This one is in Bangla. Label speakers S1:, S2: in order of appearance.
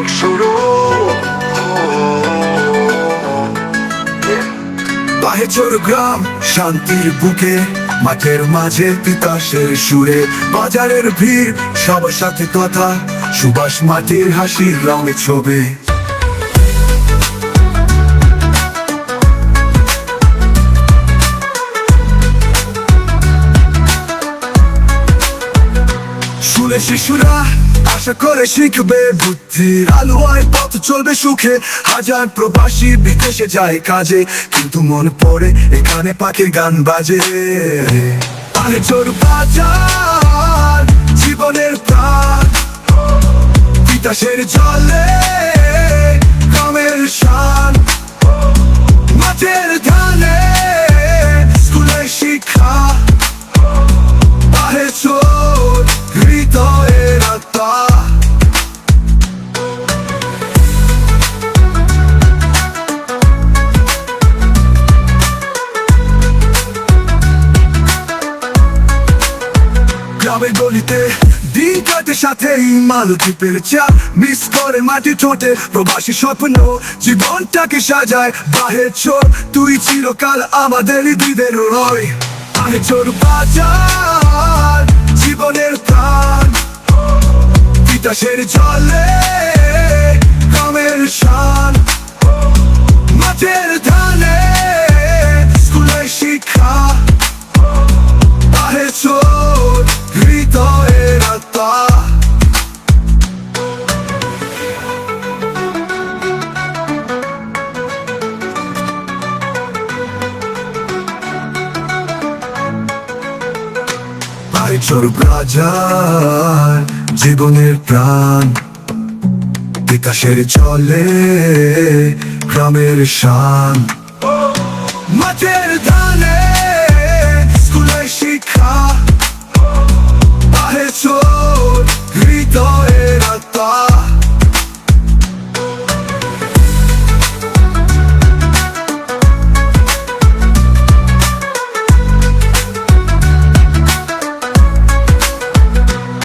S1: সুযোগ শুরু
S2: বাহেচর গ্রাম, শান্তির বুকে, মাঠের মাঝে তিতাসের সুরে, বাজারের ভিড় সবার সাথে কথা, সুবাস মাটির হাসির রঙে ছবে। শুনে শিশুরা আশা করে শিখবে বুদ্ধির আলোয় পথ চলবে সুখে। হাজার প্রবাসী বিদেশে যায় কাজে। কিন্তু মন পড়ে এখানে পাখির গান বাজে। আরে চোর বাজার, জীবনের প্রাণ। পিতাসের জলে কামের শান। গ্রামের গলিতে দিন সাথে মালদ্বীপের চা মিস করে মাটি ঠোঁটে প্রবাসী স্বপ্ন, জীবনটাকে সাজায় বাহের চোর তুই চিরকাল আমাদের দিদের রয়। বাহে চোর বাজার, জীবনের প্রাণ। তিতাসের জলে বাহে চোর বাজার জীবনের প্রাণ। বিকাশের চলে গ্রামের শান। মাঠের ধানে স্কুলের শিক্ষা